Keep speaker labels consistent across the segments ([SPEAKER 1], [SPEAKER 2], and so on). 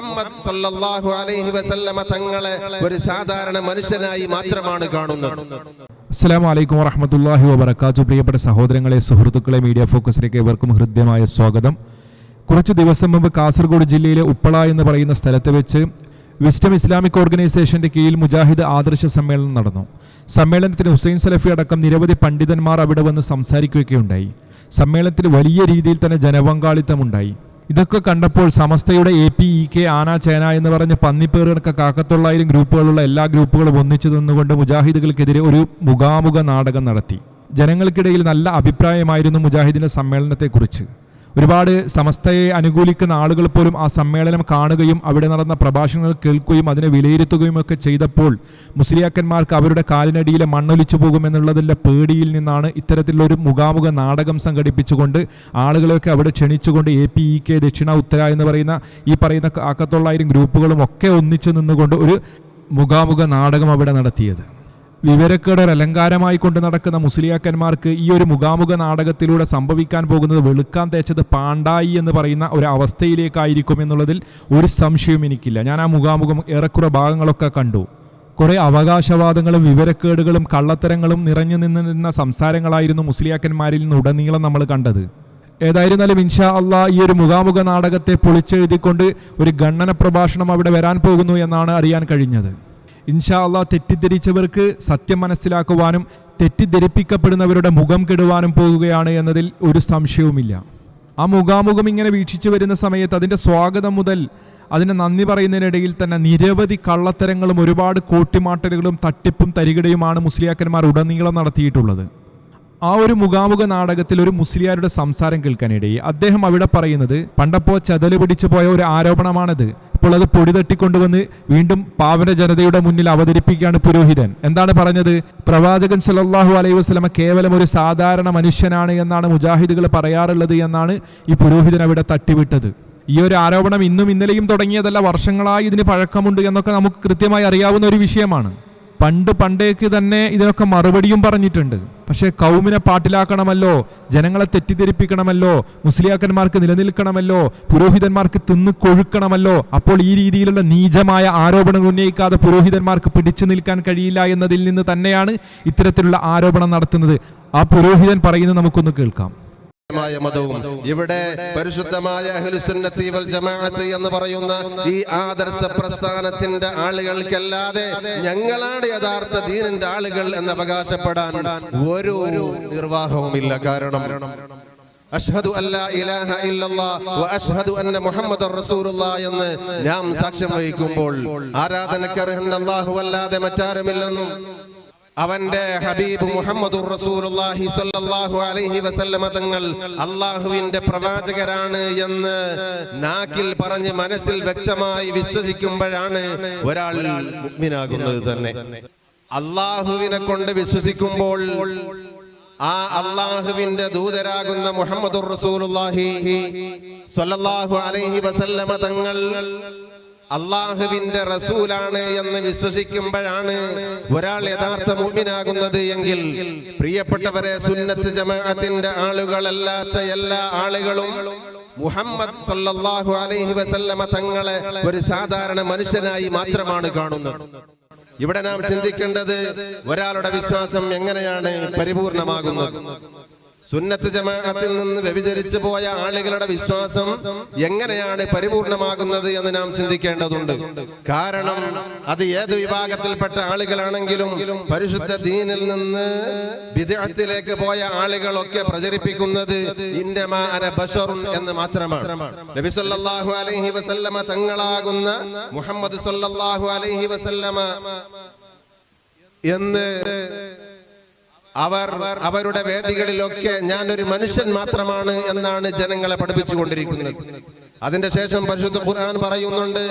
[SPEAKER 1] മുഹമ്മദ് സല്ലല്ലാഹു അലൈഹി വസല്ലമ തങ്ങളെ ഒരു സാധാരണ മനുഷ്യനായി മാത്രമാണ് കാണുന്നത്.
[SPEAKER 2] അസ്സാം വലൈക്കും വറഹമത്തല്ലാഹി വബർക്കാത്തു പ്രിയപ്പെട്ട സഹോദരങ്ങളെ സുഹൃത്തുക്കളെ മീഡിയ ഫോക്കസിലേക്ക് ഏവർക്കും ഹൃദ്യമായ സ്വാഗതം. കുറച്ച് ദിവസം മുമ്പ് കാസർഗോഡ് ജില്ലയിലെ ഉപ്പള എന്ന് പറയുന്ന സ്ഥലത്ത് വെച്ച് വിസ്റ്റം ഇസ്ലാമിക് ഓർഗനൈസേഷന്റെ കീഴിൽ മുജാഹിദ് ആദർശ സമ്മേളനം നടന്നു. സമ്മേളനത്തിന് ഹുസൈൻ സലഫി അടക്കം നിരവധി പണ്ഡിതന്മാർ അവിടെ വന്ന് സംസാരിക്കുകയുണ്ടായി സമ്മേളനത്തിൽ വലിയ രീതിയിൽ തന്നെ ജനപങ്കാളിത്തമുണ്ടായി. ഇതൊക്കെ കണ്ടപ്പോൾ സമസ്തയുടെ എ പി ഇ കെ ആന ചേന എന്ന് പറഞ്ഞ പന്നിപ്പേറുകൾക്ക് കാക്കത്തൊള്ളായിരം ഗ്രൂപ്പുകളുള്ള എല്ലാ ഗ്രൂപ്പുകളും ഒന്നിച്ചു നിന്നുകൊണ്ട് മുജാഹിദുകൾക്കെതിരെ ഒരു മുഖാമുഖ നാടകം നടത്തി. ജനങ്ങൾക്കിടയിൽ നല്ല അഭിപ്രായമായിരുന്നു മുജാഹിദിന്റെ സമ്മേളനത്തെക്കുറിച്ച്. ഒരുപാട് സമസ്തയെ അനുകൂലിക്കുന്ന ആളുകൾ പോലും ആ സമ്മേളനം കാണുകയും അവിടെ നടന്ന പ്രഭാഷണങ്ങൾ കേൾക്കുകയും അതിനെ വിലയിരുത്തുകയും ഒക്കെ ചെയ്തപ്പോൾ മുസ്ലിയാക്കന്മാർക്ക് അവരുടെ കാലിനടിയിലെ മണ്ണൊലിച്ചു പോകുമെന്നുള്ളതിന്റെ പേടിയിൽ നിന്നാണ് ഇത്തരത്തിലുള്ളൊരു മുഖാമുഖ നാടകം സംഘടിപ്പിച്ചുകൊണ്ട് ആളുകളെയൊക്കെ അവിടെ ക്ഷണിച്ചുകൊണ്ട് എ പി ഇ കെ ദക്ഷിണ ഉത്തര എന്ന് പറയുന്ന ഈ പറയുന്ന ആക്കത്തൊള്ളായിരം ഗ്രൂപ്പുകളും ഒക്കെ ഒന്നിച്ചു നിന്നുകൊണ്ട് ഒരു മുഖാമുഖ നാടകം അവിടെ നടത്തിയത്. വിവരക്കേട് അലങ്കാരമായി കൊണ്ട് നടക്കുന്ന മുസ്ലിയാക്കന്മാർക്ക് ഈ ഒരു മുഖാമുഖ നാടകത്തിലൂടെ സംഭവിക്കാൻ പോകുന്നത് വെളുക്കാൻ തേച്ചത് പാണ്ടായി എന്ന് പറയുന്ന ഒരു അവസ്ഥയിലേക്കായിരിക്കും എന്നുള്ളതിൽ ഒരു സംശയവും എനിക്കില്ല. ഞാൻ ആ മുഖാമുഖം ഏറെക്കുറെ ഭാഗങ്ങളൊക്കെ കണ്ടു. കുറേ അവകാശവാദങ്ങളും വിവരക്കേടുകളും കള്ളത്തരങ്ങളും നിറഞ്ഞു നിന്നിരുന്ന സംസാരങ്ങളായിരുന്നു മുസ്ലിയാക്കന്മാരിൽ നിന്ന് ഉടനീളം നമ്മൾ കണ്ടത്. ഏതായിരുന്നാലും ഇൻഷാ അള്ളാ ഈ ഒരു മുഖാമുഖ നാടകത്തെ പൊളിച്ചെഴുതിക്കൊണ്ട് ഒരു ഗണ്ണന പ്രഭാഷണം അവിടെ വരാൻ പോകുന്നു എന്നാണ് അറിയാൻ കഴിഞ്ഞത്. ഇൻഷാ അള്ളാ തെറ്റിദ്ധരിച്ചവർക്ക് സത്യം മനസ്സിലാക്കുവാനും തെറ്റിദ്ധരിപ്പിക്കപ്പെടുന്നവരുടെ മുഖം കെടുവാനും പോകുകയാണ് എന്നതിൽ ഒരു സംശയവുമില്ല. ആ മുഖാമുഖം ഇങ്ങനെ വീക്ഷിച്ചു വരുന്ന സമയത്ത് അതിന്റെ സ്വാഗതം മുതൽ അതിനെ നന്ദി പറയുന്നതിനിടയിൽ തന്നെ നിരവധി കള്ളത്തരങ്ങളും ഒരുപാട് കോട്ടിമാട്ടലുകളും തട്ടിപ്പും തരികിടയുമാണ് മുസ്ലിയാക്കന്മാർ ഉടനീളം നടത്തിയിട്ടുള്ളത്. ആ ഒരു മുഖാമുഖ നാടകത്തിൽ ഒരു മുസ്ലിയാരുടെ സംസാരം കേൾക്കാനിടയി അദ്ദേഹം അവിടെ പറയുന്നത് പണ്ടപ്പോ ചതൽ പിടിച്ചു പോയ ഒരു ആരോപണമാണിത്. ഇപ്പോൾ അത് പൊടി തട്ടിക്കൊണ്ടുവന്ന് വീണ്ടും പാവന ജനതയുടെ മുന്നിൽ അവതരിപ്പിക്കുകയാണ് പുരോഹിതൻ. എന്താണ് പറഞ്ഞത്? പ്രവാചകൻ സല്ലല്ലാഹു അലൈഹി വസ്ലമ കേവലം ഒരു സാധാരണ മനുഷ്യനാണ് എന്നാണ് മുജാഹിദുകൾ പറയാറുള്ളത് എന്നാണ് ഈ പുരോഹിതൻ അവിടെ തട്ടിവിട്ടത്. ഈ ഒരു ആരോപണം ഇന്നും ഇന്നലെയും തുടങ്ങിയതല്ല വർഷങ്ങളായി ഇതിന് പഴക്കമുണ്ട് എന്നൊക്കെ നമുക്ക് കൃത്യമായി അറിയാവുന്ന ഒരു വിഷയമാണ്. പണ്ട് പണ്ടേക്ക് തന്നെ ഇതിനൊക്കെ മറുപടിയും പറഞ്ഞിട്ടുണ്ട്. പക്ഷേ കൗമിനെ പാട്ടിലാക്കണമല്ലോ ജനങ്ങളെ തെറ്റിദ്ധരിപ്പിക്കണമല്ലോ മുസ്ലിയാക്കന്മാർക്ക് നിലനിൽക്കണമല്ലോ പുരോഹിതന്മാർക്ക് തിന്ന് കൊഴുക്കണമല്ലോ അപ്പോൾ ഈ രീതിയിലുള്ള നീചമായ ആരോപണങ്ങൾ ഉന്നയിക്കാതെ പുരോഹിതന്മാർക്ക് പിടിച്ചു നിൽക്കാൻ കഴിയില്ല എന്നതിൽ നിന്ന് തന്നെയാണ് ഇത്തരത്തിലുള്ള ആരോപണം നടത്തുന്നത്. ആ പുരോഹിതൻ പറയുന്നത് നമുക്കൊന്ന് കേൾക്കാം.
[SPEAKER 1] മായ മതവും ഇവിടെ പരിശുദ്ധമായ അഹ്ലുസുന്നത്തി വൽ ജമാഅത്ത് എന്ന് പറയുന്ന ഈ ആദർശ പ്രസ്ഥാനത്തിന്റെ ആളുകൾക്കല്ലാതെ ഞങ്ങളാണ് യഥാർത്ഥ ദീനിന്റെ ആളുകൾ എന്ന് അവകാശപ്പെടാൻ ഒരു നിർവാഹവുമില്ല. കാരണം അഷ്ഹദു അല്ലാ ഇലാഹ ഇല്ലല്ലാഹ് വ അഷ്ഹദു അന്ന മുഹമ്മദർ റസൂലുള്ളാഹ് എന്ന് നാം സാക്ഷ്യം വഹിക്കുമ്പോൾ ആരാധനയ്ക്ക് അർഹൻ അല്ലാഹു അല്ലാതെ മറ്റാരുമില്ലെന്നും അവന്റെ ഹബീബ് മുഹമ്മദ് റസൂലുള്ളാഹി സ്വല്ലല്ലാഹു അലൈഹി വസല്ലമ തങ്ങൾ അള്ളാഹുവിന്റെ പ്രവാചകരാണ് എന്ന് നാക്കിൽ പറഞ്ഞ് മനസ്സിൽ വ്യക്തമായി വിശ്വസിക്കുമ്പോഴാണ് ഒരാൾ മുഗ്മിനാകുന്നത് തന്നെ. അള്ളാഹുവിനെ കൊണ്ട് വിശ്വസിക്കുമ്പോൾ ആ അള്ളാഹുവിന്റെ ദൂതരാകുന്ന മുഹമ്മദ് റസൂലുള്ളാഹി സ്വല്ലല്ലാഹു അലൈഹി വസല്ലമ തങ്ങൾ അള്ളാഹുവിന്റെ റസൂലാണ് എന്ന് വിശ്വസിക്കുമ്പോഴാണ് ഒരാൾ യഥാർത്ഥ മുമ്പിനാകുന്നത് എങ്കിൽ പ്രിയപ്പെട്ടവരെ സുന്നത്ത് ജമാഅത്തിന്റെ ആളുകളല്ലാത്ത എല്ലാ ആളുകളും മുഹമ്മദ് സല്ലല്ലാഹു അലൈഹി വസല്ലമ തങ്ങളെ ഒരു സാധാരണ മനുഷ്യനായി മാത്രമാണ് കാണുന്നത്. ഇവിടെ നാം ചിന്തിക്കേണ്ടത് ഒരാളുടെ വിശ്വാസം എങ്ങനെയാണ് പരിപൂർണമാകുന്നത്? സുന്നത്ത് ജമാഅത്തിൽ നിന്ന് വ്യഭിചരിച്ചു പോയ ആളുകളുടെ വിശ്വാസം എങ്ങനെയാണ് പരിപൂർണമാകുന്നത് എന്ന് നാം ചിന്തിക്കേണ്ടതുണ്ട്. കാരണം അത് ഏത് വിഭാഗത്തിൽപ്പെട്ട ആളുകളാണെങ്കിലും പരിശുദ്ധ ദീനിൽ നിന്ന് വിദേഹത്തിലേക്ക് പോയ ആളുകളൊക്കെ പ്രചരിപ്പിക്കുന്നത് എന്ന് മാത്രമാണ്. നബി സല്ലല്ലാഹു അലൈഹി വസല്ലമ തങ്ങളാകുന്ന മുഹമ്മദ് സല്ലല്ലാഹു അലൈഹി വസല്ലമ എന്ന് അവർ അവരുടെ വേദികളിലൊക്കെ ഞാനൊരു മനുഷ്യൻ മാത്രമാണ് എന്നാണ് ജനങ്ങളെ പഠിപ്പിച്ചുകൊണ്ടിരിക്കുന്നത്. അതിന്റെ ശേഷം പരിശുദ്ധ ഖുർആൻ പറയുന്നുണ്ട്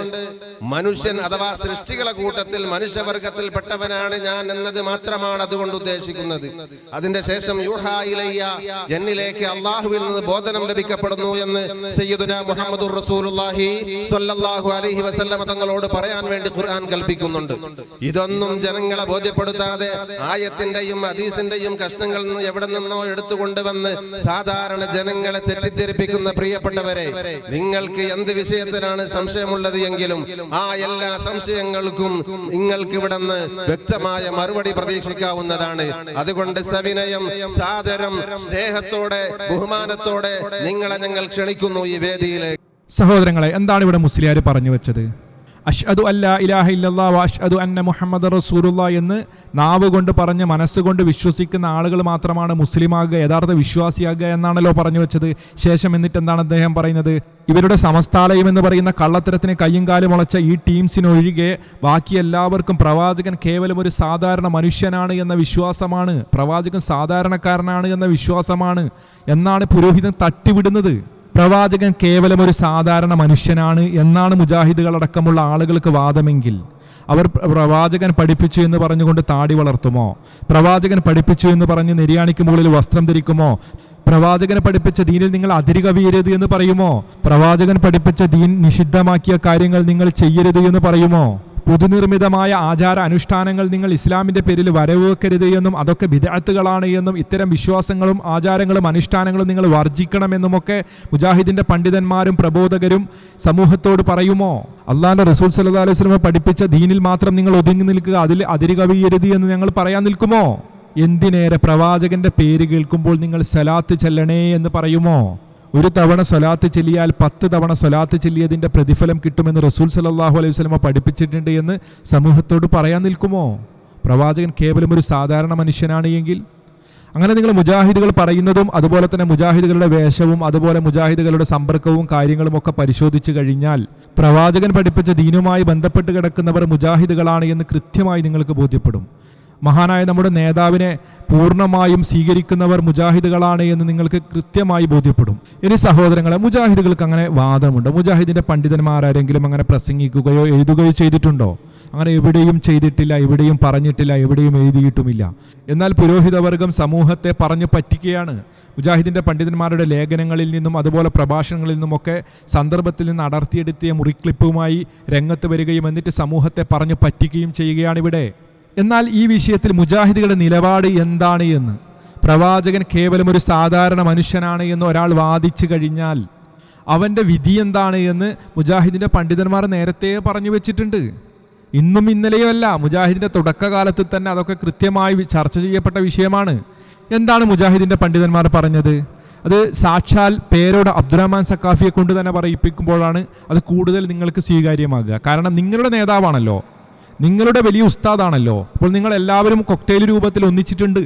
[SPEAKER 1] മനുഷ്യൻ അഥവാ സൃഷ്ടികളെ കൂട്ടത്തിൽ മനുഷ്യവർഗത്തിൽ പെട്ടവനാണ് ഞാൻ എന്നത് മാത്രമാണ് അതുകൊണ്ട് ഉദ്ദേശിക്കുന്നത്. അതിന്റെ ശേഷം എന്നിലേക്ക് അള്ളാഹുവിൽ നിന്ന് ബോധനം ലഭിക്കപ്പെടുന്നു എന്ന് സയ്യിദുന മുഹമ്മദ് റസൂലുള്ളാഹി സ്വല്ലല്ലാഹു അലൈഹി വസല്ലമ തങ്ങളോട് പറയാൻ വേണ്ടി ഖുർആൻ കൽപ്പിക്കുന്നുണ്ട്. ഇതൊന്നും ജനങ്ങളെ ബോധ്യപ്പെടുത്താതെ ആയത്തിന്റെയും ഹദീസിന്റെയും കഷ്ണങ്ങളിൽ നിന്ന് എവിടെ നിന്നോ എടുത്തുകൊണ്ടുവന്ന് സാധാരണ ജനങ്ങളെ തെറ്റിദ്ധരിപ്പിക്കുന്ന പ്രിയപ്പെട്ടവരെ നിങ്ങൾ നിങ്ങൾക്ക് എന്ത് വിഷയത്തിലാണ് സംശയമുള്ളത് എങ്കിലും ആ എല്ലാ സംശയങ്ങൾക്കും നിങ്ങൾക്ക് ഇവിടുന്ന് വ്യക്തമായ മറുപടി പ്രതീക്ഷിക്കാവുന്നതാണ്. അതുകൊണ്ട് സവിനയം സാദരം സ്നേഹത്തോടെ ബഹുമാനത്തോടെ നിങ്ങളെ ഞങ്ങൾ ക്ഷണിക്കുന്നു ഈ വേദിയിലേക്ക്.
[SPEAKER 2] സഹോദരങ്ങളെ എന്താണ് ഇവിടെ മുസ്ലിയാർ പറഞ്ഞു വെച്ചത്? അഷ്അദു അല്ലാ ഇലാഹ ഇല്ലല്ലാ വ അഷ്അദു അന്ന മുഹമ്മദ് റസൂലുള്ള എന്ന് നാവ് കൊണ്ട് പറഞ്ഞ് മനസ്സുകൊണ്ട് വിശ്വസിക്കുന്ന ആളുകൾ മാത്രമാണ് മുസ്ലിമാകുക യഥാർത്ഥ വിശ്വാസിയാകുക എന്നാണല്ലോ പറഞ്ഞു വെച്ചത്. ശേഷം എന്നിട്ട് എന്താണ് അദ്ദേഹം പറയുന്നത്? ഇവരുടെ സമസ്താലയം എന്ന് പറയുന്ന കള്ളത്തരത്തിന് കയ്യും കാലും മുളച്ച ഈ ടീംസിനൊഴികെ ബാക്കി എല്ലാവർക്കും പ്രവാചകൻ കേവലം ഒരു സാധാരണ മനുഷ്യനാണ് എന്ന വിശ്വാസമാണ്. പ്രവാചകൻ സാധാരണക്കാരനാണ് എന്ന വിശ്വാസമാണ്. എന്നാണ് പുരോഹിതൻ തട്ടിവിടുന്നത്. പ്രവാചകൻ കേവലം ഒരു സാധാരണ മനുഷ്യനാണ് എന്നാണ് മുജാഹിദുകളടക്കമുള്ള ആളുകൾക്ക് വാദമെങ്കിൽ. അവർ പ്രവാചകൻ പഠിപ്പിച്ചു എന്ന് പറഞ്ഞുകൊണ്ട് താടി വളർത്തുമോ? പ്രവാചകൻ പഠിപ്പിച്ചു എന്ന് പറഞ്ഞ് നിര്യാണിക്ക് മുകളിൽ വസ്ത്രം ധരിക്കുമോ? പ്രവാചകൻ പഠിപ്പിച്ച ദീനിൽ നിങ്ങൾ അതിരുകവിയരുത് എന്ന് പറയുമോ? പ്രവാചകൻ പഠിപ്പിച്ച ദീൻ നിഷിദ്ധമാക്കിയ കാര്യങ്ങൾ നിങ്ങൾ ചെയ്യരുത് എന്ന് പറയുമോ? പുതുനിർമ്മിതമായ ആചാര അനുഷ്ഠാനങ്ങൾ നിങ്ങൾ ഇസ്ലാമിന്റെ പേരിൽ വരവേക്കരുത് എന്നും അതൊക്കെ വിദഗ്ധകളാണ് എന്നും ഇത്തരം വിശ്വാസങ്ങളും ആചാരങ്ങളും അനുഷ്ഠാനങ്ങളും നിങ്ങൾ വർജിക്കണമെന്നുമൊക്കെ മുജാഹിദിന്റെ പണ്ഡിതന്മാരും പ്രബോധകരും സമൂഹത്തോട് പറയുമോ? അള്ളാന്റെ റസൂൽ സല്ലല്ലാഹു അലൈഹി വസല്ലം പഠിപ്പിച്ച ദീനിൽ മാത്രം നിങ്ങൾ ഒതുങ്ങി നിൽക്കുക അതിൽ അതിരുകവിയരുത് എന്ന് ഞങ്ങൾ പറയാൻ നിൽക്കുമോ? എന്തിനേറെ പ്രവാചകന്റെ പേര് കേൾക്കുമ്പോൾ നിങ്ങൾ സലാത്ത് ചെല്ലണേ എന്ന് പറയുമോ? ഒരു തവണ സ്വലാത്ത് ചെല്ലിയാൽ പത്ത് തവണ സ്വലാത്ത് ചെല്ലിയതിന്റെ പ്രതിഫലം കിട്ടുമെന്ന് റസൂൽ സലാഹു അലൈഹി സ്വലമ പഠിപ്പിച്ചിട്ടുണ്ട് എന്ന് സമൂഹത്തോട് പറയാൻ നിൽക്കുമോ? പ്രവാചകൻ കേവലം ഒരു സാധാരണ മനുഷ്യനാണ് എങ്കിൽ? അങ്ങനെ നിങ്ങൾ മുജാഹിദുകൾ പറയുന്നതും അതുപോലെ തന്നെ മുജാഹിദുകളുടെ വേഷവും അതുപോലെ മുജാഹിദുകളുടെ സമ്പർക്കവും കാര്യങ്ങളും ഒക്കെ പരിശോധിച്ചു കഴിഞ്ഞാൽ പ്രവാചകൻ പഠിപ്പിച്ച ദീനുമായി ബന്ധപ്പെട്ട് കിടക്കുന്നവർ മുജാഹിദുകളാണ് എന്ന് കൃത്യമായി നിങ്ങൾക്ക് ബോധ്യപ്പെടും. മഹാനായ നമ്മുടെ നേതാവിനെ പൂർണമായും സ്വീകരിക്കുന്നവർ മുജാഹിദുകളാണ് എന്ന് നിങ്ങൾക്ക് കൃത്യമായി ബോധ്യപ്പെടും. ഇനി സഹോദരങ്ങളെ മുജാഹിദുകൾക്ക് അങ്ങനെ വാദമുണ്ട്. മുജാഹിദിന്റെ പണ്ഡിതന്മാരാരെങ്കിലും അങ്ങനെ പ്രസംഗിക്കുകയോ എഴുതുകയോ ചെയ്തിട്ടുണ്ടോ? അങ്ങനെ എവിടെയും ചെയ്തിട്ടില്ല എവിടെയും പറഞ്ഞിട്ടില്ല എവിടെയും എഴുതിയിട്ടുമില്ല. എന്നാൽ പുരോഹിതവർഗം സമൂഹത്തെ പറഞ്ഞു പറ്റിക്കുകയാണ്. മുജാഹിദിന്റെ പണ്ഡിതന്മാരുടെ ലേഖനങ്ങളിൽ നിന്നും അതുപോലെ പ്രഭാഷണങ്ങളിൽ നിന്നുമൊക്കെ സന്ദർഭത്തിൽ നിന്ന് അടർത്തിയെടുത്തിയ മുറിക്ലിപ്പുമായി രംഗത്ത് വരികയും എന്നിട്ട് സമൂഹത്തെ പറഞ്ഞു പറ്റിക്കുകയും ചെയ്യുകയാണ് ഇവിടെ. എന്നാൽ ഈ വിഷയത്തിൽ മുജാഹിദുകളുടെ നിലപാട് എന്താണ് എന്ന്? പ്രവാചകൻ കേവലം ഒരു സാധാരണ മനുഷ്യനാണ് എന്ന് ഒരാൾ വാദിച്ചു കഴിഞ്ഞാൽ അവന്റെ വിധി എന്താണ് എന്ന് മുജാഹിദിന്റെ പണ്ഡിതന്മാർ നേരത്തെ പറഞ്ഞു വെച്ചിട്ടുണ്ട്. ഇന്നും ഇന്നലെയോ അല്ല മുജാഹിദിന്റെ തുടക്കകാലത്ത് തന്നെ അതൊക്കെ കൃത്യമായി ചർച്ച ചെയ്യപ്പെട്ട വിഷയമാണ്. എന്താണ് മുജാഹിദിന്റെ പണ്ഡിതന്മാർ പറഞ്ഞത്? അത് സാക്ഷാൽ പേരോട് അബ്ദുറഹ്മാൻ സക്കാഫിയെ കൊണ്ട് തന്നെ പറയിപ്പിക്കുമ്പോഴാണ് അത് കൂടുതൽ നിങ്ങൾക്ക് സ്വീകാര്യമാകുക. കാരണം നിങ്ങളുടെ നേതാവാണല്ലോ. നിങ്ങളുടെ വലിയ ഉസ്താദാണല്ലോ. അപ്പോൾ നിങ്ങൾ എല്ലാവരും കൊക്ടെയിൽ രൂപത്തിൽ ഒന്നിച്ചിട്ടുണ്ട്.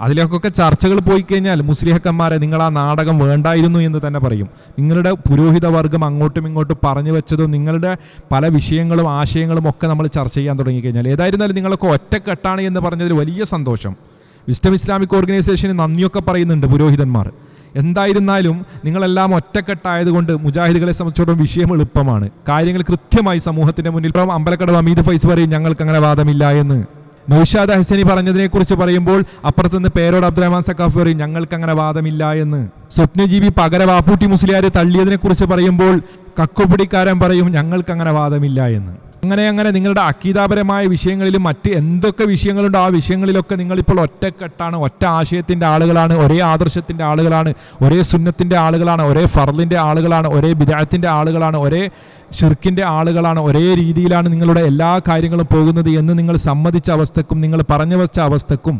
[SPEAKER 2] അതിലേക്കൊക്കെ ചർച്ചകൾ പോയി കഴിഞ്ഞാൽ മുസ്ലിഹക്കന്മാരെ നിങ്ങൾ ആ നാടകം വേണ്ടായിരുന്നു എന്ന് തന്നെ പറയും. നിങ്ങളുടെ പുരോഹിത വർഗം അങ്ങോട്ടും ഇങ്ങോട്ടും പറഞ്ഞു വെച്ചതും നിങ്ങളുടെ പല വിഷയങ്ങളും ആശയങ്ങളും ഒക്കെ നമ്മൾ ചർച്ച ചെയ്യാൻ തുടങ്ങിക്കഴിഞ്ഞാൽ ഏതായിരുന്നാലും നിങ്ങളൊക്കെ ഒറ്റക്കെട്ടാണ് എന്ന് പറഞ്ഞതിൽ വലിയ സന്തോഷം. വിസ്റ്റം ഇസ്ലാമിക് ഓർഗനൈസേഷന് നന്ദിയൊക്കെ പറയുന്നുണ്ട് പുരോഹിതന്മാർ. എന്തായിരുന്നാലും നിങ്ങളെല്ലാം ഒറ്റക്കെട്ടായതുകൊണ്ട് മുജാഹിദുകളെ സംബന്ധിച്ചിടത്തോളം വിഷയം എളുപ്പമാണ്. കാര്യങ്ങൾ കൃത്യമായി സമൂഹത്തിന്റെ മുന്നിൽ ഇപ്പം അമ്പലക്കടവ് അമീദ് ഫൈസ് പറയും ഞങ്ങൾക്ക് അങ്ങനെ വാദമില്ല എന്ന്. നൌഷാദ് ഹസനി പറഞ്ഞതിനെക്കുറിച്ച് പറയുമ്പോൾ അപ്പുറത്തുനിന്ന് പേരോട് അബ്ദുറഹ്മാൻ സക്കാഫ് പറയും ഞങ്ങൾക്ക് അങ്ങനെ വാദമില്ല എന്ന്. സ്വപ്നജീവി പകര വാപ്പൂട്ടി മുസ്ലിയാരെ തള്ളിയതിനെക്കുറിച്ച് പറയുമ്പോൾ കക്കുപിടിക്കാരൻ പറയും ഞങ്ങൾക്ക് അങ്ങനെ വാദമില്ല എന്ന്. അങ്ങനെ അങ്ങനെ നിങ്ങളുടെ അക്കീതാപരമായ വിഷയങ്ങളിലും മറ്റ് എന്തൊക്കെ വിഷയങ്ങളുണ്ടോ ആ വിഷയങ്ങളിലൊക്കെ നിങ്ങളിപ്പോൾ ഒറ്റക്കെട്ടാണ് ഒറ്റ ആശയത്തിന്റെ ആളുകളാണ് ഒരേ ആദർശത്തിന്റെ ആളുകളാണ് ഒരേ സുന്നത്തിന്റെ ആളുകളാണ് ഒരേ ഫർലിന്റെ ആളുകളാണ് ഒരേ വിദായത്തിന്റെ ആളുകളാണ് ഒരേ ഷിർക്കിന്റെ ആളുകളാണ് ഒരേ രീതിയിലാണ് നിങ്ങളുടെ എല്ലാ കാര്യങ്ങളും പോകുന്നത് എന്ന് നിങ്ങൾ സമ്മതിച്ച അവസ്ഥക്കും നിങ്ങൾ പറഞ്ഞു വച്ച അവസ്ഥക്കും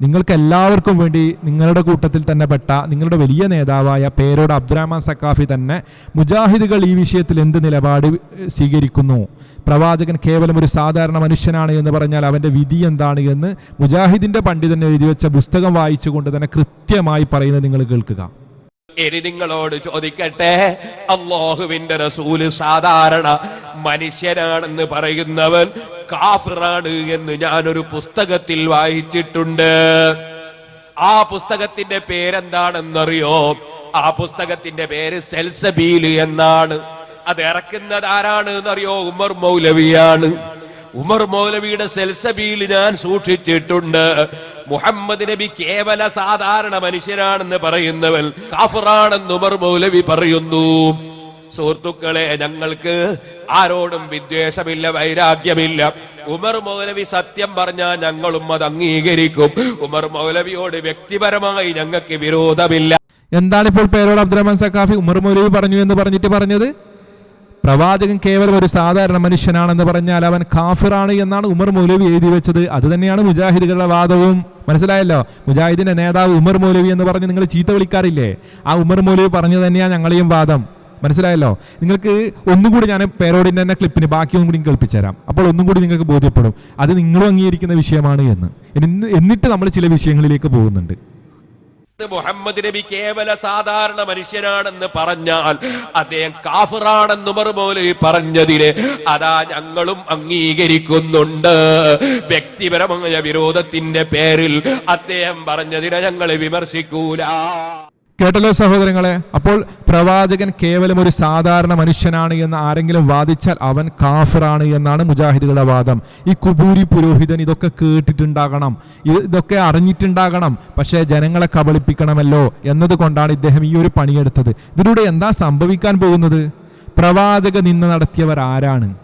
[SPEAKER 2] നിങ്ങൾക്ക് എല്ലാവർക്കും വേണ്ടി നിങ്ങളുടെ കൂട്ടത്തിൽ തന്നെ പെട്ട നിങ്ങളുടെ വലിയ നേതാവായ പേരോട് അബ്ദുറഹ്മാൻ സക്കാഫി തന്നെ മുജാഹിദുകൾ ഈ വിഷയത്തിൽ എന്ത് നിലപാട് സ്വീകരിക്കുന്നു? പ്രവാചകൻ കേവലം ഒരു സാധാരണ മനുഷ്യനാണ് എന്ന് പറഞ്ഞാൽ അവന്റെ വിധി എന്താണ് എന്ന് മുജാഹിദിന്റെ പണ്ഡിതനെ എഴുതി വെച്ച പുസ്തകം വായിച്ചുകൊണ്ട് തന്നെ കൃത്യമായി പറയുന്നത് നിങ്ങൾ കേൾക്കുക.
[SPEAKER 3] ഇനി നിങ്ങളോട് ചോദിക്കട്ടെ? അള്ളാഹുവിന്റെ റസൂൽ സാധാരണ മനുഷ്യനാണെന്ന് പറയുന്നവൻ കാഫിറാണ് എന്ന് ഞാനൊരു പുസ്തകത്തിൽ വായിച്ചിട്ടുണ്ട്. ആ പുസ്തകത്തിന്റെ പേരെന്താണെന്നറിയോ? ആ പുസ്തകത്തിന്റെ പേര് സെൽസബീൽ എന്നാണ്. അത് ഇറക്കുന്നത് ആരാണ് എന്നറിയോ? ഉമർ മൗലവിയാണ്. ഉമർ മൗലവിയുടെ സെൽസബിയിൽ ഞാൻ സൂക്ഷിച്ചിട്ടുണ്ട്. മുഹമ്മദ് നബി കേവല സാധാരണ മനുഷ്യനാണെന്ന് പറയുന്നവൻ കാഫറാണെന്ന് ഉമർ മൗലവി പറയുന്നു. സുഹൃത്തുക്കളെ ഞങ്ങൾക്ക് ആരോടും വിദ്വേഷമില്ല വൈരാഗ്യമില്ല. ഉമർ മൗലവി സത്യം പറഞ്ഞാൽ ഞങ്ങളും അത് അംഗീകരിക്കും. ഉമർ മൗലവിയോട് വ്യക്തിപരമായി ഞങ്ങൾക്ക് വിരോധമില്ല.
[SPEAKER 2] എന്താണ് ഇപ്പോൾ പേരോട് അബ്ദുറഹ്മാൻ സഖാഫി ഉമർ മൗലവി പറഞ്ഞു എന്ന് പറഞ്ഞിട്ട് പറഞ്ഞത്? പ്രവാചകൻ കേവലം ഒരു സാധാരണ മനുഷ്യനാണെന്ന് പറഞ്ഞാൽ അവൻ കാഫിറാണ് എന്നാണ് ഉമർ മൗലവി എഴുതി വെച്ചത്. അത് തന്നെയാണ് മുജാഹിദുകളുടെ വാദവും. മനസ്സിലായല്ലോ? മുജാഹിദിന്റെ നേതാവ് ഉമർ മൗലവി എന്ന് പറഞ്ഞ് നിങ്ങൾ ചീത്ത വിളിക്കാറില്ലേ? ആ ഉമർ മൗലവി പറഞ്ഞു തന്നെയാണ് ഞങ്ങളെയും വാദം. മനസ്സിലായല്ലോ? നിങ്ങൾക്ക് ഒന്നും കൂടി ഞാൻ പേരോടിന്റെ തന്നെ ക്ലിപ്പിന് ബാക്കി ഒന്നും കൂടി കേൾപ്പിച്ചു തരാം അപ്പോൾ ഒന്നും കൂടി നിങ്ങൾക്ക് ബോധ്യപ്പെടും. അത് നിങ്ങളും അംഗീകരിക്കുന്ന വിഷയമാണ് എന്ന്. എന്നിട്ട് നമ്മൾ ചില വിഷയങ്ങളിലേക്ക് പോകുന്നുണ്ട്.
[SPEAKER 3] മുഹമ്മദ് നബി കേവല സാധാരണ മനുഷ്യനാണെന്ന് പറഞ്ഞാൽ അദ്ദേഹം കാഫിറാണെന്ന് മറുപോലെ പറഞ്ഞതിന് അതാ ഞങ്ങളും അംഗീകരിക്കുന്നുണ്ട്. വ്യക്തിപരമായ വിരോധത്തിന്റെ പേരിൽ അദ്ദേഹം പറഞ്ഞതിനെ ഞങ്ങൾ വിമർശിക്കൂല.
[SPEAKER 2] കേട്ടല്ലോ സഹോദരങ്ങളെ? അപ്പോൾ പ്രവാചകൻ കേവലം ഒരു സാധാരണ മനുഷ്യനാണ് എന്ന് ആരെങ്കിലും വാദിച്ചാൽ അവൻ കാഫറാണ് എന്നാണ് മുജാഹിദുകളുടെ വാദം. ഈ കുബൂരി പുരോഹിതൻ ഇതൊക്കെ കേട്ടിട്ടുണ്ടാകണം. ഇതൊക്കെ അറിഞ്ഞിട്ടുണ്ടാകണം. പക്ഷേ ജനങ്ങളെ കബളിപ്പിക്കണമല്ലോ എന്നതുകൊണ്ടാണ് ഇദ്ദേഹം ഈ ഒരു പണിയെടുത്തത്. ഇതിലൂടെ എന്താ സംഭവിക്കാൻ പോകുന്നത്? പ്രവാചക നിന്ന നടത്തിയവർ ആരാണ്?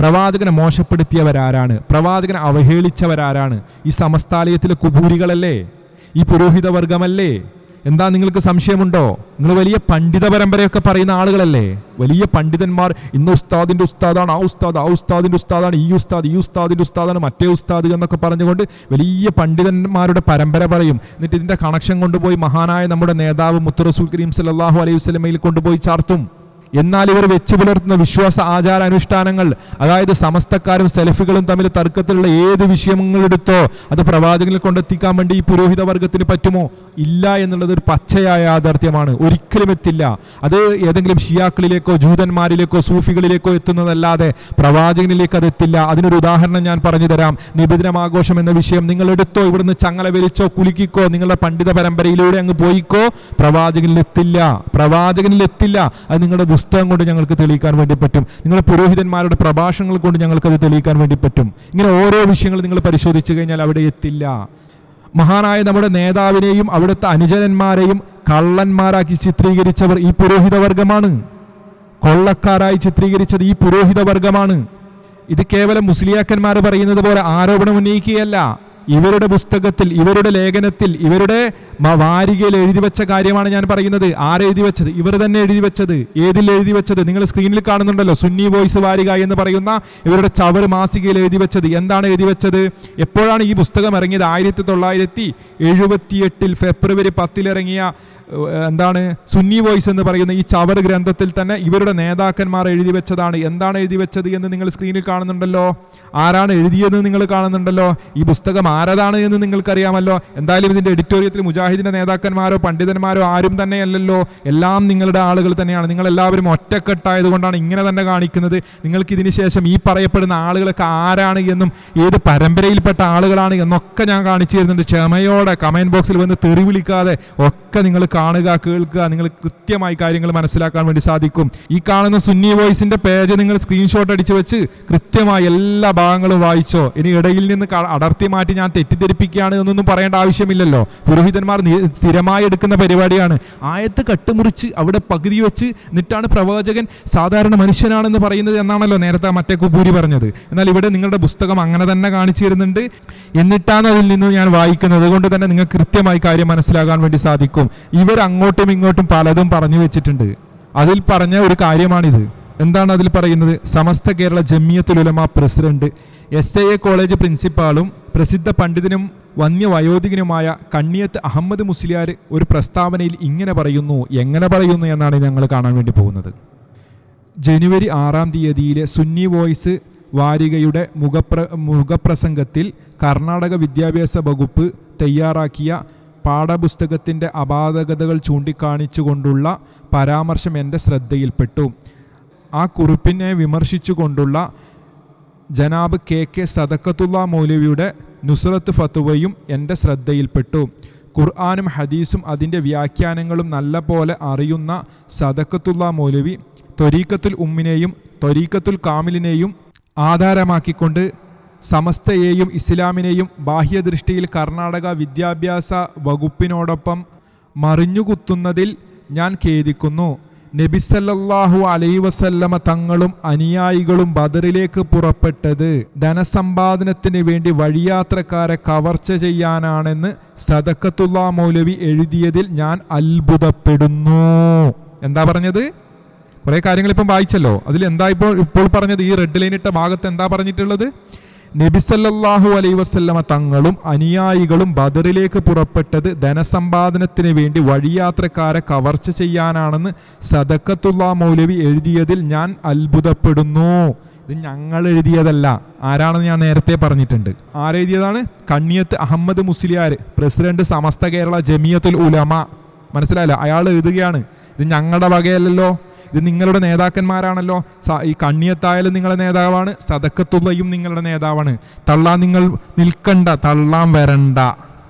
[SPEAKER 2] പ്രവാചകനെ മോശപ്പെടുത്തിയവരാരാണ്? പ്രവാചകനെ അവഹേളിച്ചവരാരാണ്? ഈ സമസ്താലയത്തിലെ കുബൂരികളല്ലേ? ഈ പുരോഹിത വർഗമല്ലേ എന്താ നിങ്ങൾക്ക് സംശയമുണ്ടോ? നിങ്ങൾ വലിയ പണ്ഡിത പരമ്പരയൊക്കെ പറയുന്ന ആളുകളല്ലേ? വലിയ പണ്ഡിതന്മാർ ഇന്ന് ഉസ്താദിന്റെ ഉസ്താദാണ് ആ ഉസ്താദ് ആ ഉസ്താദിന്റെ ഉസ്താദാണ് ഈ ഉസ്താദ് ഈ ഉസ്താദിന്റെ ഉസ്താദാണ് മറ്റേ ഉസ്താദ് എന്നൊക്കെ പറഞ്ഞുകൊണ്ട് വലിയ പണ്ഡിതന്മാരുടെ പരമ്പര പറയും. എന്നിട്ട് ഇതിന്റെ കണക്ഷൻ കൊണ്ടുപോയി മഹാനായ നമ്മുടെ നേതാവ് മുത്തറസുൽ കരീം സല്ലല്ലാഹു അലൈഹി വസല്ലമയിൽ കൊണ്ടുപോയി ചാർത്തും. എന്നാൽ ഇവർ വെച്ചു പുലർത്തുന്ന വിശ്വാസ ആചാര അനുഷ്ഠാനങ്ങൾ അതായത് സമസ്തക്കാരും സെലഫികളും തമ്മിൽ തർക്കത്തിലുള്ള ഏത് വിഷയങ്ങളെടുത്തോ അത് പ്രവാചകനിൽ കൊണ്ടെത്തിക്കാൻ വേണ്ടി ഈ പുരോഹിത വർഗത്തിന് പറ്റുമോ? ഇല്ല എന്നുള്ളത് ഒരു പച്ചയായ യാഥാർത്ഥ്യമാണ്. ഒരിക്കലും എത്തില്ല. അത് ഏതെങ്കിലും ഷിയാക്കളിലേക്കോ ജൂതന്മാരിലേക്കോ സൂഫികളിലേക്കോ എത്തുന്നതല്ലാതെ പ്രവാചകനിലേക്ക് അത് എത്തില്ല. അതിനൊരു ഉദാഹരണം ഞാൻ പറഞ്ഞു തരാം. നിബിദിനമാഘോഷം എന്ന വിഷയം നിങ്ങൾ എടുത്തോ ഇവിടുന്ന് ചങ്ങല വലിച്ചോ കുലുക്കിക്കോ നിങ്ങളുടെ പണ്ഡിത പരമ്പരയിലൂടെ അങ്ങ് പോയിക്കോ? പ്രവാചകനിലെത്തില്ല പ്രവാചകനിലെത്തില്ല അത് നിങ്ങളുടെ പുസ്തകം കൊണ്ട് ഞങ്ങൾക്ക് തെളിയിക്കാൻ വേണ്ടി പറ്റും. നിങ്ങളുടെ പുരോഹിതന്മാരുടെ പ്രഭാഷണങ്ങൾ കൊണ്ട് ഞങ്ങൾക്ക് അത് തെളിയിക്കാൻ വേണ്ടി പറ്റും. ഇങ്ങനെ ഓരോ വിഷയങ്ങൾ നിങ്ങൾ പരിശോധിച്ചു കഴിഞ്ഞാൽ അവിടെ എത്തില്ല. മഹാനായ നമ്മുടെ നേതാവിനെയും അവിടുത്തെ അനുചരന്മാരെയും കള്ളന്മാരാക്കി ചിത്രീകരിച്ചവർ ഈ പുരോഹിത വർഗമാണ് കൊള്ളക്കാരായി ചിത്രീകരിച്ചത് ഈ പുരോഹിത വർഗമാണ് ഇത് കേവലം മുസ്ലിയാക്കന്മാർ പറയുന്നത് പോലെ ആരോപണം ഉന്നയിക്കുകയല്ല. ഇവരുടെ പുസ്തകത്തിൽ ഇവരുടെ ലേഖനത്തിൽ ഇവരുടെ വാരികയിൽ എഴുതി വെച്ച കാര്യമാണ് ഞാൻ പറയുന്നത്. ആരെഴുതി വെച്ചത്? ഇവർ തന്നെ എഴുതി വെച്ചത്. ഏതിൽ എഴുതി വെച്ചത്? നിങ്ങൾ സ്ക്രീനിൽ കാണുന്നുണ്ടല്ലോ. സുന്നി വോയിസ് വാരിക എന്ന് പറയുന്ന ഇവരുടെ ചവർ മാസികയിൽ എഴുതി വെച്ചത്. എന്താണ് എഴുതി വെച്ചത്? എപ്പോഴാണ് ഈ പുസ്തകം ഇറങ്ങിയത്? ആയിരത്തി തൊള്ളായിരത്തി എഴുപത്തിയെട്ടിൽ ഫെബ്രുവരി പത്തിലിറങ്ങിയ എന്താണ്? സുന്നി വോയിസ് എന്ന് പറയുന്ന ഈ ചവർ ഗ്രന്ഥത്തിൽ തന്നെ ഇവരുടെ നേതാക്കന്മാർ എഴുതി വെച്ചതാണ്. എന്താണ് എഴുതി വെച്ചത് എന്ന് നിങ്ങൾ സ്ക്രീനിൽ കാണുന്നുണ്ടല്ലോ? ആരാണ് എഴുതിയത് നിങ്ങൾ കാണുന്നുണ്ടല്ലോ? ഈ പുസ്തകം ആരതാണ് എന്ന് നിങ്ങൾക്കറിയാമല്ലോ. എന്തായാലും ഇതിന്റെ എഡിറ്റോറിയത്തിൽ മുജാഹിദിന്റെ നേതാക്കന്മാരോ പണ്ഡിതന്മാരോ ആരും തന്നെ അല്ലല്ലോ എല്ലാം നിങ്ങളുടെ ആളുകൾ തന്നെയാണ്. നിങ്ങളെല്ലാവരും ഒറ്റക്കെട്ടായതുകൊണ്ടാണ് ഇങ്ങനെ തന്നെ കാണിക്കുന്നത്. നിങ്ങൾക്ക് ഇതിന് ശേഷം ഈ പറയപ്പെടുന്ന ആളുകളൊക്കെ ആരാണ് എന്നും ഏത് പരമ്പരയിൽപ്പെട്ട ആളുകളാണ് എന്നൊക്കെ ഞാൻ കാണിച്ചു തരുന്നുണ്ട്. ക്ഷമയോടെ കമന്റ് ബോക്സിൽ വന്ന് തെറി വിളിക്കാതെ ഒക്കെ നിങ്ങൾ കാണുക കേൾക്കുക നിങ്ങൾ കൃത്യമായി കാര്യങ്ങൾ മനസ്സിലാക്കാൻ വേണ്ടി സാധിക്കും. ഈ കാണുന്ന സുന്നി വോയിസിന്റെ പേജ് നിങ്ങൾ സ്ക്രീൻഷോട്ട് അടിച്ചു വെച്ച് കൃത്യമായി എല്ലാ ഭാഗങ്ങളും വായിച്ചോ. ഇനി ഇടയിൽ നിന്ന് അടർത്തി മാറ്റി ഞാൻ തെറ്റിദ്ധരിപ്പിക്കുകയാണ് എന്നൊന്നും പറയേണ്ട ആവശ്യമില്ലല്ലോ. പുരോഹിതന്മാർ സ്ഥിരമായി എടുക്കുന്ന പരിപാടിയാണ്. ആയത്ത് കട്ടുമുറിച്ച് അവിടെ പകുതി വെച്ച് എന്നിട്ടാണ് പ്രവാചകൻ സാധാരണ മനുഷ്യനാണെന്ന് പറയുന്നത് എന്നാണല്ലോ നേരത്തെ മറ്റേ കുബൂരി പറഞ്ഞത്. എന്നാൽ ഇവിടെ നിങ്ങളുടെ പുസ്തകം അങ്ങനെ തന്നെ കാണിച്ചു തരുന്നുണ്ട്. എന്നിട്ടാണ് അതിൽ നിന്ന് ഞാൻ വായിക്കുന്നത്. അതുകൊണ്ട് തന്നെ നിങ്ങൾക്ക് കൃത്യമായി കാര്യം മനസ്സിലാകാൻ വേണ്ടി സാധിക്കും. ഇവർ അങ്ങോട്ടും ഇങ്ങോട്ടും പലതും പറഞ്ഞു വെച്ചിട്ടുണ്ട്. അതിൽ പറഞ്ഞ ഒരു കാര്യമാണിത്. എന്താണ് അതിൽ പറയുന്നത്? Samastha Kerala Jamiyyathul Ulama president S A college പ്രിൻസിപ്പാളും പ്രസിദ്ധ പണ്ഡിതനും വന്യവയോധികനുമായ കണ്ണിയത്ത് അഹമ്മദ് മുസ്ലിയാർ ഒരു പ്രസ്താവനയിൽ ഇങ്ങനെ പറയുന്നു എങ്ങനെ പറയുന്നു എന്നാണ് ഞങ്ങൾ കാണാൻ വേണ്ടി പോകുന്നത്. ജനുവരി ആറാം തീയതിയിലെ സുന്നി വോയിസ് വാരികയുടെ മുഖപ്ര മുഖപ്രസംഗത്തിൽ കർണാടക വിദ്യാഭ്യാസ വകുപ്പ് തയ്യാറാക്കിയ പാഠപുസ്തകത്തിന്റെ അപാതകതകൾ ചൂണ്ടിക്കാണിച്ചുകൊണ്ടുള്ള പരാമർശം എന്റെ ശ്രദ്ധയിൽപ്പെട്ടു. ആ കുറിപ്പിനെ വിമർശിച്ചുകൊണ്ടുള്ള ജനാബ് കെ കെ സദക്കത്തുള്ള മൗലവിയുടെ നുസ്രത്ത് ഫത്തുവയും എന്റെ ശ്രദ്ധയിൽപ്പെട്ടു. ഖുർആാനും ഹദീസും അതിന്റെ വ്യാഖ്യാനങ്ങളും നല്ല പോലെ അറിയുന്ന സദക്കത്തുള്ള മൗലവി ത്വരീക്കത്തുൽ ഉമ്മിനെയും ത്വരീക്കത്തുൽ കാമിലിനെയും ആധാരമാക്കിക്കൊണ്ട് സമസ്തയെയും ഇസ്ലാമിനെയും ബാഹ്യദൃഷ്ടിയിൽ കർണാടക വിദ്യാഭ്യാസ വകുപ്പിനോടൊപ്പം മറിഞ്ഞുകുത്തുന്നതിൽ ഞാൻ ഖേദിക്കുന്നു. നബിസല്ലാഹു അലൈ വസല്ലമ തങ്ങളും അനുയായികളും ബദറിലേക്ക് പുറപ്പെട്ടത് ധനസമ്പാദനത്തിന് വേണ്ടി വഴിയാത്രക്കാരെ കവർച്ച ചെയ്യാനാണെന്ന് സദക്കത്തുള്ള മൗലവി എഴുതിയതിൽ ഞാൻ അത്ഭുതപ്പെടുന്നു. എന്താ പറഞ്ഞത്? കുറേ കാര്യങ്ങൾ ഇപ്പം വായിച്ചല്ലോ. അതിൽ എന്താ ഇപ്പോൾ ഇപ്പോൾ പറഞ്ഞത്? ഈ റെഡ് ലൈൻ ഇട്ട ഭാഗത്ത് എന്താ പറഞ്ഞിട്ടുള്ളത്? നബിസല്ലാഹു അലൈ വസല്ലമ തങ്ങളും അനുയായികളും ബദറിലേക്ക് പുറപ്പെട്ടത് ധനസമ്പാദനത്തിന് വേണ്ടി വഴിയാത്രക്കാരെ കവർച്ച ചെയ്യാനാണെന്ന് സദക്കത്തുള്ള മൗലവി എഴുതിയതിൽ ഞാൻ അത്ഭുതപ്പെടുന്നു. ഇത് ഞങ്ങൾ എഴുതിയതല്ല. ആരാണെന്ന് ഞാൻ നേരത്തെ പറഞ്ഞിട്ടുണ്ട്. ആരെഴുതിയതാണ് കണ്ണിയത്ത് അഹമ്മദ് മുസ്ലിയാർ പ്രസിഡന്റ് സമസ്ത കേരള ജമിയത്തുൽ ഉലമ. മനസ്സിലായല്ലോ? അയാൾ എഴുതുകയാണ്. ഇത് ഞങ്ങളുടെ വകയല്ലല്ലോ. ഇത് നിങ്ങളുടെ നേതാക്കന്മാരാണല്ലോ. ഈ കണ്ണിയത്തായാലും നിങ്ങളുടെ നേതാവാണ് സതക്കത്തുള്ളയും നിങ്ങളുടെ നേതാവാണ്. തള്ളാൻ നിങ്ങൾ നിൽക്കണ്ട തള്ളാൻ വരണ്ട.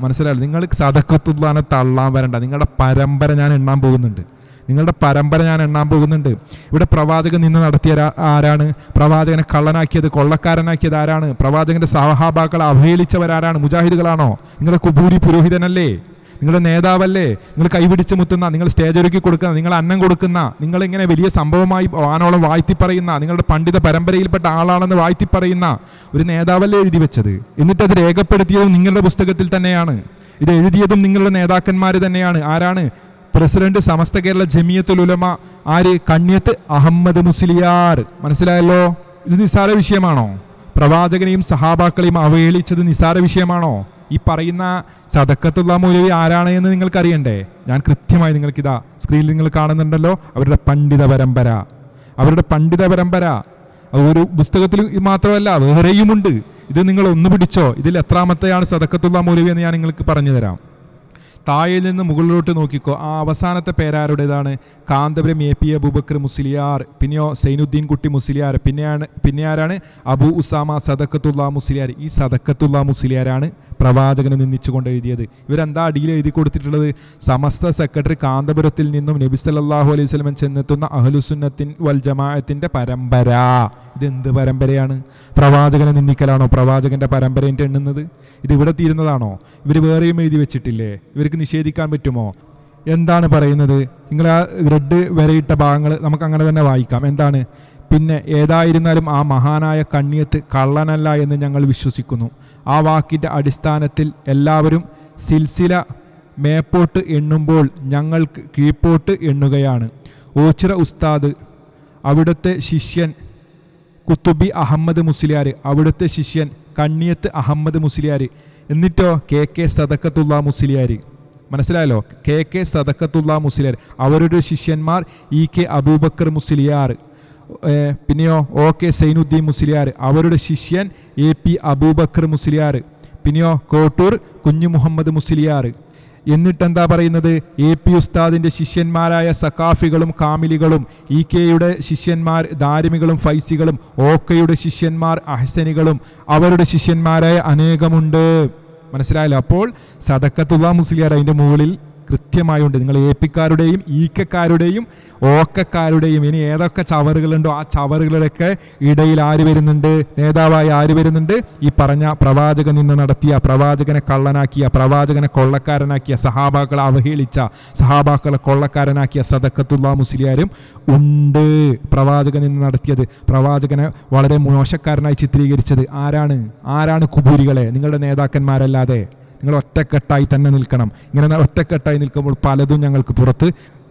[SPEAKER 2] മനസ്സിലായില്ല നിങ്ങൾ സതക്കത്തുള്ളാനെ തള്ളാൻ വരണ്ട. നിങ്ങളുടെ പരമ്പര ഞാൻ എണ്ണാൻ പോകുന്നുണ്ട്. നിങ്ങളുടെ പരമ്പര ഞാൻ എണ്ണാൻ പോകുന്നുണ്ട്. ഇവിടെ പ്രവാചകൻ നിന്ന് നടത്തിയ ആരാണ്? പ്രവാചകനെ കള്ളനാക്കിയത് കൊള്ളക്കാരനാക്കിയത് ആരാണ്? പ്രവാചകന്റെ സഹാബാക്കളെ അവഹേളിച്ചവരാരാണ്? മുജാഹിദുകളാണോ? നിങ്ങളുടെ കുബൂരി പുരോഹിതനല്ലേ നിങ്ങളുടെ നേതാവല്ലേ? നിങ്ങൾ കൈപിടിച്ച് മുത്തുന്ന നിങ്ങൾ സ്റ്റേജ് ഒരുക്കി കൊടുക്കുന്ന നിങ്ങൾ അന്നം കൊടുക്കുന്ന നിങ്ങൾ ഇങ്ങനെ വലിയ സംഭവമായി വാനോളം വാഴ്ത്തി പറയുന്ന നിങ്ങളുടെ പണ്ഡിത പരമ്പരയിൽപ്പെട്ട ആളാണെന്ന് വാഴ്ത്തി പറയുന്ന ഒരു നേതാവല്ലേ എഴുതി വെച്ചത്? എന്നിട്ട് അത് രേഖപ്പെടുത്തിയതും നിങ്ങളുടെ പുസ്തകത്തിൽ തന്നെയാണ്. ഇത് എഴുതിയതും നിങ്ങളുടെ നേതാക്കന്മാർ തന്നെയാണ്. ആരാണ്? പ്രസിഡന്റ് സമസ്ത കേരള ജമിയത്തുൽ ഉലമ. ആര്? കണ്യത്ത് അഹമ്മദ് മുസ്ലിയാർ. മനസ്സിലായല്ലോ? ഇത് നിസ്സാര വിഷയമാണോ? പ്രവാചകനെയും സഹാബാക്കളെയും അവഹേളിച്ചത് നിസ്സാര വിഷയമാണോ? ഈ പറയുന്ന സദക്കത്തുള്ള മൗലവി ആരാണ് എന്ന് നിങ്ങൾക്ക് അറിയണ്ടേ ഞാൻ കൃത്യമായി നിങ്ങൾക്കിതാ സ്ക്രീനിൽ നിങ്ങൾ കാണുന്നുണ്ടല്ലോ. അവരുടെ പണ്ഡിത പരമ്പര. അവരുടെ പണ്ഡിത പരമ്പര. ഒരു പുസ്തകത്തിൽ മാത്രമല്ല വേറെയുമുണ്ട്. ഇത് നിങ്ങൾ ഒന്ന് പിടിച്ചോ. ഇതിൽ എത്രാമത്തെയാണ് സദക്കത്തുള്ള മൗലവി എന്ന് ഞാൻ നിങ്ങൾക്ക് പറഞ്ഞു തരാം. താഴെ നിന്ന് മുകളിലോട്ട് നോക്കിക്കോ. ആ അവസാനത്തെ പേരാരുടേതാണ്? കാന്തപുരം എ പി അബൂബക്കർ മുസ്ലിയാർ പിന്നെയോ സൈനുദ്ദീൻ കുട്ടി മുസ്ലിയാർ പിന്നെയാണ് പിന്നെ ആരാണ്? അബു ഉസാമ സദക്കത്തുള്ള മുസ്ലിയാർ. ഈ സദക്കത്തുള്ള മുസ്ലിയാരാണ് പ്രവാചകനെ നിന്ദിച്ചുകൊണ്ട് എഴുതിയത്. ഇവരെന്താ അടിയിൽ എഴുതി കൊടുത്തിട്ടുള്ളത്? സമസ്ത സെക്രട്ടറി കാന്തപുരത്തിൽ നിന്നും നബി സല്ലാഹു അലൈഹി സ്വലമൻ ചെന്നെത്തുന്ന അഹ്ലുസുന്നത്തിൻ വൽ ജമാഅത്തിന്റെ പരമ്പര. ഇതെന്ത് പരമ്പരയാണ്? പ്രവാചകനെ നിന്ദിക്കലാണോ പ്രവാചകന്റെ പരമ്പരയിട്ട് എണ്ണുന്നത്? ഇത് ഇവിടെ തീരുന്നതാണോ? ഇവർ വേറെയും എഴുതി വെച്ചിട്ടില്ലേ? ഇവർക്ക് നിഷേധിക്കാൻ പറ്റുമോ? എന്താണ് പറയുന്നത്? നിങ്ങൾ ആ റെഡ് വരയിട്ട ഭാഗങ്ങൾ നമുക്ക് അങ്ങനെ തന്നെ വായിക്കാം. എന്താണ്? പിന്നെ ഏതായിരുന്നാലും ആ മഹാനായ കണ്ണിയത്ത് കള്ളനല്ല എന്ന് ഞങ്ങൾ വിശ്വസിക്കുന്നു. ആ വാക്കിന്റെ അടിസ്ഥാനത്തിൽ എല്ലാവരും സിൽസില മേപ്പോട്ട് എണ്ണുമ്പോൾ ഞങ്ങൾക്ക് കീഴ്പോട്ട് എണ്ണുകയാണ്. ഓച്ചിറ ഉസ്താദ് അവിടുത്തെ ശിഷ്യൻ കുത്തുബി അഹമ്മദ് മുസ്ലിയാർ അവിടുത്തെ ശിഷ്യൻ കണ്ണിയത്ത് അഹമ്മദ് മുസ്ലിയാർ എന്നിട്ടോ കെ കെ സദക്കത്തുള്ള മുസ്ലിയാർ മനസ്സിലായല്ലോ? കെ കെ സദക്കത്തുള്ള മുസ്ലിയാർ അവരുടെ ശിഷ്യന്മാർ ഇ കെ അബൂബക്കർ മുസ്ലിയാർ. പിന്നെയോ ഒ കെ സൈനുദ്ദീൻ മുസ്ലിയാർ അവരുടെ ശിഷ്യൻ എ പി അബൂബക്കർ മുസ്ലിയാർ പിന്നെയോ കോട്ടൂർ കുഞ്ഞു മുഹമ്മദ് മുസ്ലിയാർ. എന്നിട്ടെന്താ പറയുന്നത്? എ പി ഉസ്താദിന്റെ ശിഷ്യന്മാരായ സക്കാഫികളും കാമിലികളും ഇ കെയുടെ ശിഷ്യന്മാർ ദാരിമികളും ഫൈസികളും ഓക്കയുടെ ശിഷ്യന്മാർ അഹ്സനികളും അവരുടെ ശിഷ്യന്മാരായ അനേകമുണ്ട്. മനസ്സിലായല്ലോ? അപ്പോൾ സദക്കത്തുള്ള മുസ്ലിയാർ അതിന്റെ മുകളിൽ കൃത്യമായുണ്ട്. നിങ്ങൾ എ പിക്കാരുടെയും ഈക്കക്കാരുടെയും ഓക്കക്കാരുടെയും ഇനി ഏതൊക്കെ ചവറുകളുണ്ടോ ആ ചവറുകളുടെയൊക്കെ ഇടയിൽ ആര് വരുന്നുണ്ട്? നേതാവായി ആര് വരുന്നുണ്ട്? ഈ പറഞ്ഞ പ്രവാചകൻ നിന്ന് നടത്തിയ പ്രവാചകനെ കള്ളനാക്കിയ പ്രവാചകനെ കൊള്ളക്കാരനാക്കിയ സഹാബാക്കളെ അവഹേളിച്ച സഹാബാക്കളെ കൊള്ളക്കാരനാക്കിയ സദക്കത്തുള്ള മുസ്ലിയാരും ഉണ്ട്. പ്രവാചകൻ നിന്ന് നടത്തിയത് പ്രവാചകനെ വളരെ മോശക്കാരനായി ചിത്രീകരിച്ചത് ആരാണ്? ആരാണ് കുബൂരികളെ? നിങ്ങളുടെ നേതാക്കന്മാരല്ലാതെ. നിങ്ങൾ ഒറ്റക്കെട്ടായി തന്നെ നിൽക്കണം. ഇങ്ങനെ ഒറ്റക്കെട്ടായി നിൽക്കുമ്പോൾ പലതും ഞങ്ങൾക്ക് പുറത്ത്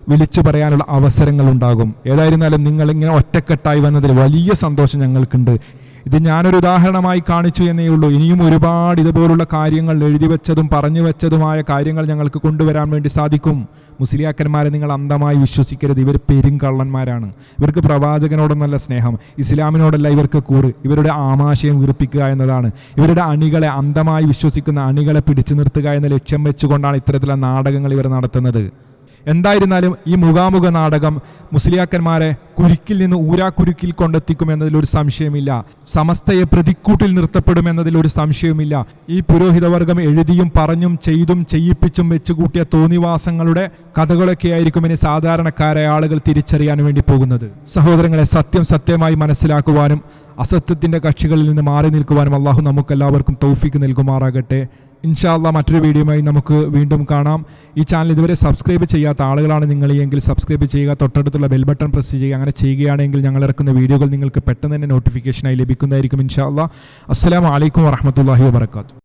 [SPEAKER 2] വിളിച്ചു പറയാനുള്ള അവസരങ്ങൾ ഉണ്ടാകും. ഏതായിരുന്നാലും നിങ്ങൾ ഇങ്ങനെ ഒറ്റക്കെട്ടായി വന്നതിൽ വലിയ സന്തോഷം ഞങ്ങൾക്കുണ്ട്. ഇത് ഞാനൊരു ഉദാഹരണമായി കാണിച്ചു എന്നേ ഉള്ളൂ. ഇനിയും ഒരുപാട് ഇതുപോലുള്ള കാര്യങ്ങൾ എഴുതി വെച്ചതും പറഞ്ഞു വെച്ചതുമായ കാര്യങ്ങൾ ഞങ്ങൾക്ക് കൊണ്ടുവരാൻ വേണ്ടി സാധിക്കും. മുസ്ലിയാക്കന്മാരെ നിങ്ങൾ അന്ധമായി വിശ്വസിക്കരുത്. ഇവർ പെരും കള്ളന്മാരാണ് ഇവർക്ക് പ്രവാചകനോടൊന്നല്ല സ്നേഹം. ഇസ്ലാമിനോടല്ല ഇവർക്ക് കൂറ്. ഇവരുടെ ആമാശയം വീർപ്പിക്കുക എന്നതാണ്. ഇവരുടെ അണികളെ അന്ധമായി വിശ്വസിക്കുന്ന അണികളെ പിടിച്ചു നിർത്തുക എന്ന ലക്ഷ്യം വെച്ചുകൊണ്ടാണ് ഇത്തരത്തിലുള്ള നാടകങ്ങൾ ഇവർ നടത്തുന്നത്. എന്തായിരുന്നാലും ഈ മുഖാമുഖ നാടകം മുസ്ലിയാക്കന്മാരെ കുരുക്കിൽ നിന്ന് ഊരാക്കുരുക്കിൽ കൊണ്ടെത്തിക്കും എന്നതിൽ ഒരു സംശയമില്ല. സമസ്തയെ പ്രതിക്കൂട്ടിൽ നിർത്തപ്പെടുമെന്നതിൽ ഒരു സംശയവുമില്ല. ഈ പുരോഹിതവർഗം എഴുതിയും പറഞ്ഞും ചെയ്തും ചെയ്യിപ്പിച്ചും വെച്ചുകൂട്ടിയ തോന്നിവാസങ്ങളുടെ കഥകളൊക്കെ ആയിരിക്കും ഇനി സാധാരണക്കാരെ ആളുകൾ തിരിച്ചറിയാൻ വേണ്ടി പോകുന്നത്. സഹോദരങ്ങളെ സത്യം സത്യമായി മനസ്സിലാക്കുവാനും അസത്യത്തിന്റെ കക്ഷികളിൽ നിന്ന് മാറി നിൽക്കുവാനും അള്ളാഹു നമുക്കെല്ലാവർക്കും തൗഫീക്ക് നൽകുമാറാകട്ടെ. ഇൻഷാല്ല മറ്റൊരു വീഡിയോയുമായി നമുക്ക് വീണ്ടും കാണാം. ഈ ചാനൽ ഇതുവരെ സബ്സ്ക്രൈബ് ചെയ്യാത്ത ആളുകളാണ് നിങ്ങൾ എങ്കിൽ സബ്സ്ക്രൈബ് ചെയ്യുക തൊട്ടടുത്തുള്ള ബെൽ ബട്ടൺ പ്രസ് ചെയ്യുക അങ്ങനെ ചെയ്യുകയാണെങ്കിൽ ഞങ്ങൾ ഇറക്കുന്ന വീഡിയോകൾ നിങ്ങൾക്ക് പെട്ടെന്ന് തന്നെ നോട്ടിഫിക്കേഷനായി ലഭിക്കുന്നതായിരിക്കും ഇൻഷാല്ല അസ്സാം അലൈക്കും വരഹമുല്ലാഹി വാബർക്കാത്തു